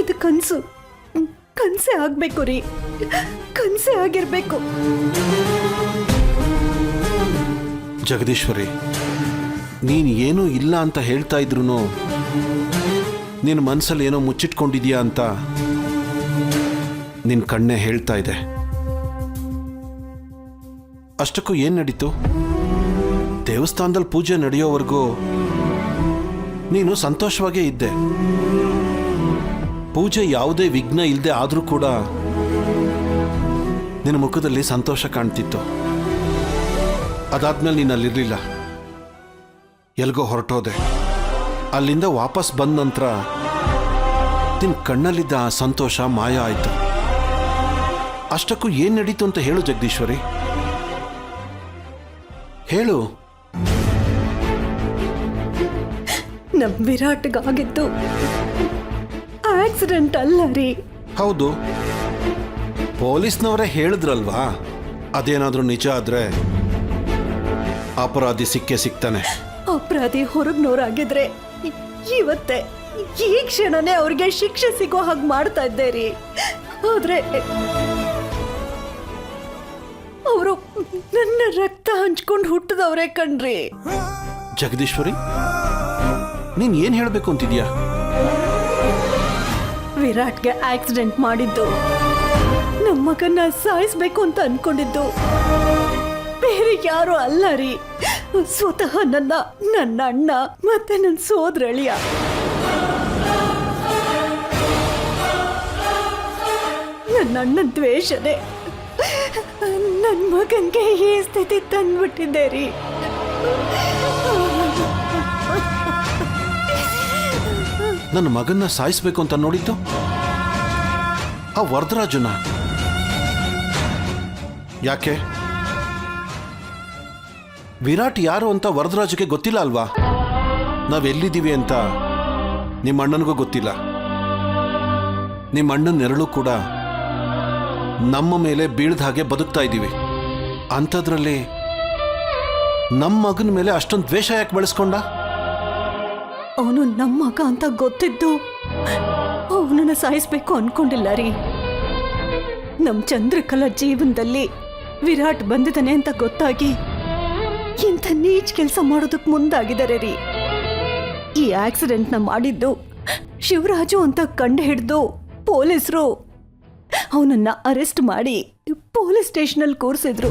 ಇದು ಕನಸು. ಕನಸೇ ಆಗ್ಬೇಕು ರೀ. ಕನಸೇ ಆಗಿರಬೇಕು. ಜಗದೀಶ್ವರಿ, ನೀನು ಏನೂ ಇಲ್ಲ ಅಂತ ಹೇಳ್ತಾ ಇದ್ರು ನಿನ್ನ ಮನಸ್ಸಲ್ಲಿ ಏನೋ ಮುಚ್ಚಿಟ್ಕೊಂಡಿದ್ಯಾ ಅಂತ ನಿನ್ನ ಕಣ್ಣೆ ಹೇಳ್ತಾ ಇದೆ. ಅಷ್ಟಕ್ಕೂ ಏನು ನಡೀತು? ದೇವಸ್ಥಾನದಲ್ಲಿ ಪೂಜೆ ನಡೆಯೋವರೆಗೂ ನೀನು ಸಂತೋಷವಾಗೇ ಇದ್ದೆ. ಪೂಜೆ ಯಾವುದೇ ವಿಘ್ನ ಇಲ್ಲದೆ ಆದರೂ ಕೂಡ ನಿನ್ನ ಮುಖದಲ್ಲಿ ಸಂತೋಷ ಕಾಣ್ತಿತ್ತು. ಅದಾದ್ಮೇಲೆ ನೀನು ಅಲ್ಲಿರಲಿಲ್ಲ. ಎಲ್ಗೋ ಹೊರಟೋದೆ. ಅಲ್ಲಿಂದ ವಾಪಸ್ ಬಂದ ನಂತರ ನಿನ್ನ ಕಣ್ಣಲ್ಲಿದ್ದ ಆ ಸಂತೋಷ ಮಾಯ ಆಯಿತು. ಅಷ್ಟಕ್ಕೂ ಏನು ನಡೀತು ಅಂತ ಹೇಳು ಜಗದೀಶ್ವರಿ. ಹೇಳು. ನಮ್ಮ ವಿರಾಟ್ಗಾಗಿದ್ದು ಆಕ್ಸಿಡೆಂಟ್ ಅಲ್ಲ ರೀ ಹೌದು. ಪೊಲೀಸ್ನವರೇ ಹೇಳಿದ್ರಲ್ವಾ? ಅದೇನಾದ್ರೂ ನಿಜ ಆದ್ರೆ ಅಪರಾಧಿ ಸಿಕ್ಕೇ ಸಿಗ್ತಾನೆ. ಅಪರಾಧಿ ಹೊರಗ್ನೋರಾಗಿದ್ರೆ ಇ- ಇವತ್ತೇ ಈ ಕ್ಷಣನೇ ಅವ್ರಿಗೆ ಶಿಕ್ಷೆ ಸಿಗೋ ಹಾಗೆ ಮಾಡ್ತಾ ಇದ್ದೆ ರೀ ಆದ್ರೆ ಅವರು ನನ್ನ ರಕ್ತ ಹಂಚ್ಕೊಂಡು ಹುಟ್ಟಿದವ್ರೆ ಕಣ್ರಿ. ಜಗದೀಶ್ವರಿ ನೀನ್ ಏನ್ ಹೇಳ್ಬೇಕು ಅಂತಿದ್ಯಾ? ವಿರಾಟ್ಗೆ ಆಕ್ಸಿಡೆಂಟ್ ಮಾಡಿದ್ದು. ನಮ್ಮ ಮಗನ್ನ ಸಾಯಿಸ್ಬೇಕು ಅಂತ ಅನ್ಕೊಂಡಿದ್ದು. ಬೇರೆ ಯಾರು ಅಲ್ಲ ರೀ. ಸ್ವತಃ ನನ್ನ ನನ್ನ ಅಣ್ಣ ಮತ್ತೆ ನನ್ನ ಸೋದರಳಿಯ. ನನ್ನ ಅಣ್ಣನ ದ್ವೇಷನೇ. ನನ್ನ ಮಗನ್ಗೆ ಈ ಸ್ಥಿತಿ ತಂದ್ಬಿಟ್ಟಿದ್ದೆ ರೀ. ನನ್ನ ಮಗನ್ನ ಸಾಯಿಸ್ಬೇಕು ಅಂತ ನೋಡಿದ್ದು? ಆ ವರದರಾಜನ? ಯಾಕೆ? ವಿರಾಟ್ ಯಾರು ಅಂತ ವರದರಾಜಗೆ ಗೊತ್ತಿಲ್ಲ ಅಲ್ವಾ? ನಾವೆಲ್ಲಿದ್ದೀವಿ ಅಂತ ನಿಮ್ಮ ಅಣ್ಣನಿಗೂ ಗೊತ್ತಿಲ್ಲ. ನಿಮ್ಮ ಅಣ್ಣನ ನೆರಳು ಕೂಡ ನಮ್ಮ ಮೇಲೆ ಬೀಳ್ದ ಹಾಗೆ ಬದುಕ್ತಾ ಇದ್ದೀವಿ. ಅಂಥದ್ರಲ್ಲಿ ನಮ್ಮ ಮಗನ ಮೇಲೆ ಅಷ್ಟೊಂದು ದ್ವೇಷ ಯಾಕೆ ಬೆಳೆಸ್ಕೊಂಡ? ಅವನು ನಮ್ಮ ಮಗ ಅಂತ ಗೊತ್ತಿದ್ದು ಅವನನ್ನ ಸಾಯಿಸ್ಬೇಕು ಅನ್ಕೊಂಡಿಲ್ಲ ರೀ. ನಮ್ ಚಂದ್ರಕಲಾ ಜೀವನದಲ್ಲಿ ವಿರಾಟ್ ಬಂದಿದ್ದಾನೆ ಅಂತ ಗೊತ್ತಾಗಿ ಇಂಥ ನೀಚ್ ಕೆಲಸ ಮಾಡೋದಕ್ಕೆ ಮುಂದಾಗಿದ್ದಾರೆ ರೀ. ಈ ಆಕ್ಸಿಡೆಂಟ್ನ ಮಾಡಿದ್ದು ಶಿವರಾಜು ಅಂತ ಕಂಡು ಹಿಡಿದು ಪೊಲೀಸರು. ಅವನನ್ನ ಅರೆಸ್ಟ್ ಮಾಡಿ ಪೊಲೀಸ್ ಸ್ಟೇಷನಲ್ಲಿ ಕೂರಿಸಿದ್ರು.